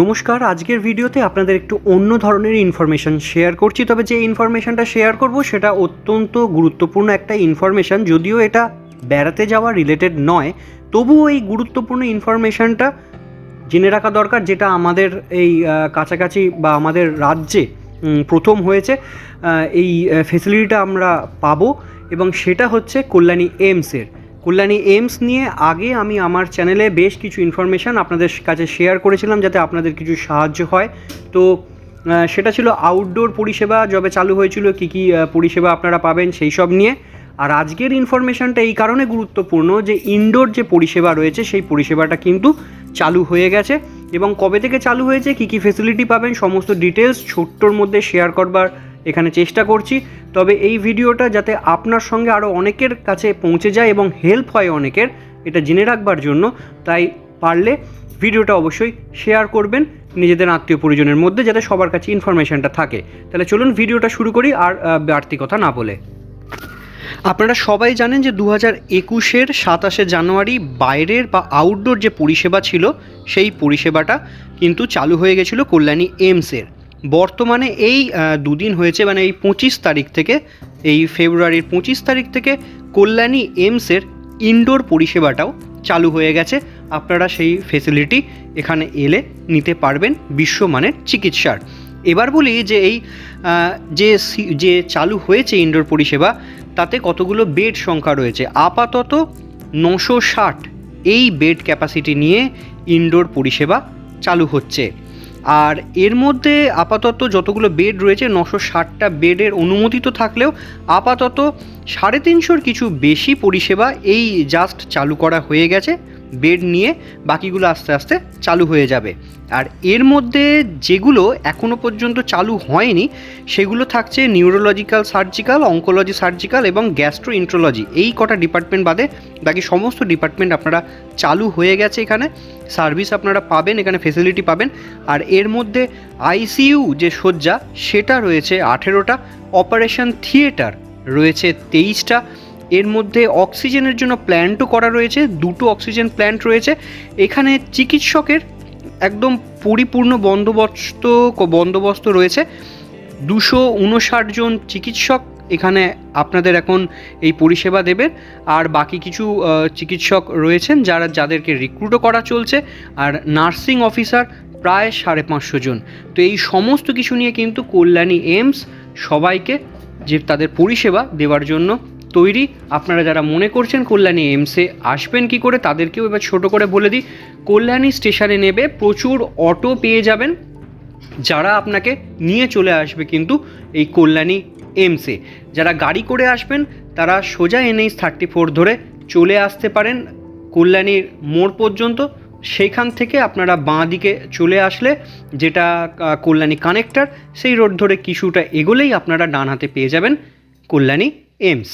নমস্কার, আজকের ভিডিওতে আপনাদের একটু অন্য ধরনের ইনফরমেশন শেয়ার করছি, তবে যে ইনফরমেশনটা শেয়ার করব সেটা অত্যন্ত গুরুত্বপূর্ণ একটা ইনফরমেশন যদিও এটা বেড়াতে যাওয়া রিলেটেড নয়। তবুও এই গুরুত্বপূর্ণ ইনফরমেশনটা জেনে রাখা দরকার, যেটা আমাদের এই কাছাকাছি বা আমাদের রাজ্যে প্রথম হয়েছে। এই ফেসিলিটিটা আমরা পাবো এবং সেটা হচ্ছে কল্যাণী এইমসের কল্যাণী এইমস নিয়ে আগে আমি আমার চ্যানেলে বেশ কিছু ইনফরমেশান আপনাদের কাছে শেয়ার করেছিলাম যাতে আপনাদের কিছু সাহায্য হয়। তো সেটা ছিল আউটডোর পরিষেবা, যবে চালু হয়েছিল, কী কী পরিষেবা আপনারা পাবেন সেই সব নিয়ে। আর আজকের ইনফরমেশনটা এই কারণে গুরুত্বপূর্ণ যে ইনডোর যে পরিষেবা রয়েছে, সেই পরিষেবাটা কিন্তু চালু হয়ে গেছে। এবং কবে থেকে চালু হয়েছে, কী কী ফেসিলিটি পাবেন, সমস্ত ডিটেলস ছোট্টর মধ্যে শেয়ার করবার এখানে চেষ্টা করছি। তবে এই ভিডিওটা যাতে আপনার সঙ্গে আরও অনেকের কাছে পৌঁছে যায় এবং হেল্প হয় অনেকের, এটা জেনে রাখবার জন্য। তাই পারলে ভিডিওটা অবশ্যই শেয়ার করবেন নিজেদের আত্মীয় পরিজনের মধ্যে যাতে সবার কাছে ইনফরমেশনটা থাকে। তাহলে চলুন ভিডিওটা শুরু করি আর বাড়তি কথা না বলে। আপনারা সবাই জানেন যে দু হাজার একুশের সাতাশে জানুয়ারি বাইরের বা আউটডোর যে পরিষেবা ছিল, সেই পরিষেবাটা কিন্তু চালু হয়ে গেছিল কল্যাণী এইমসের। বর্তমানে এই দুদিন হয়েছে মানে এই পঁচিশ তারিখ থেকে, এই ফেব্রুয়ারির পঁচিশ তারিখ থেকে কল্যাণী এমসের ইনডোর পরিষেবাটাও চালু হয়ে গেছে। আপনারা সেই ফেসিলিটি এখানে এলে নিতে পারবেন বিশ্বমানের চিকিৎসার। এবার বলি যে এই যে যে চালু হয়েছে ইনডোর পরিষেবা, তাতে কতগুলো বেড সংখ্যা রয়েছে? আপাতত নশো ষাট এই বেড ক্যাপাসিটি নিয়ে ইনডোর পরিষেবা চালু হচ্ছে। আর এর মধ্যে আপাতত যতগুলো বেড রয়েছে, নশো ষাটটা বেডের অনুমোদিত থাকলেও আপাতত সাড়ে তিনশোর কিছু বেশি পরিষেবা এই জাস্ট চালু করা হয়ে গেছে। বেড নিয়ে বাকিগুলো আস্তে আস্তে চালু হয়ে যাবে। আর এর মধ্যে যেগুলো এখনও পর্যন্ত চালু হয়নি, সেগুলো থাকছে নিউরোলজিক্যাল সার্জিক্যাল অঙ্কোলজি সার্জিক্যাল এবং গ্যাস্ট্রো ইন্ট্রোলজি এই কটা ডিপার্টমেন্ট বাদে বাকি সমস্ত ডিপার্টমেন্ট আপনারা চালু হয়ে গেছে এখানে। সার্ভিস আপনারা পাবেন, এখানে ফেসিলিটি পাবেন। আর এর মধ্যে আইসিইউ যে শয্যা, সেটা রয়েছে আঠেরোটা। অপারেশন থিয়েটার রয়েছে তেইশটা। এর মধ্যে অক্সিজেনের জন্য প্ল্যান্টও করা রয়েছে, দুটো অক্সিজেন প্ল্যান্ট রয়েছে। এখানে চিকিৎসকের একদম পরিপূর্ণ বন্দোবস্ত বন্দোবস্ত রয়েছে। দুশো উনষাট জন চিকিৎসক এখানে আপনাদের এখন এই পরিষেবা দেবেন। আর বাকি কিছু চিকিৎসক রয়েছেন যারা, যাদেরকে রিক্রুটও করা চলছে। আর নার্সিং অফিসার প্রায় সাড়ে পাঁচশো জন। তো এই সমস্ত কিছু নিয়ে কিন্তু কল্যাণী এইমস সবাইকে যে তাদের পরিষেবা দেওয়ার জন্য তৈরি। আপনারা যারা মনে করছেন কল্যাণী এমসে আসবেন কি করে, তাদেরকেও এবার ছোট করে বলে দিই। কল্যাণী স্টেশনে নেবে, প্রচুর অটো পেয়ে যাবেন। যারা আপনাকে নিয়ে চলে আসবে কিন্তু এই কল্যাণী এমসে যারা গাড়ি করে আসবেন, তারা সোজা এনএইচ থার্টি ফোর ধরে চলে আসতে পারেন কল্যাণীর মোড় পর্যন্ত। সেইখান থেকে আপনারা বাঁ দিকে চলে আসলে, যেটা কল্যাণী কানেক্টার সেই রোড ধরে কিছুটা এগোলেই আপনারা ডান হাতে পেয়ে যাবেন কল্যাণী এমস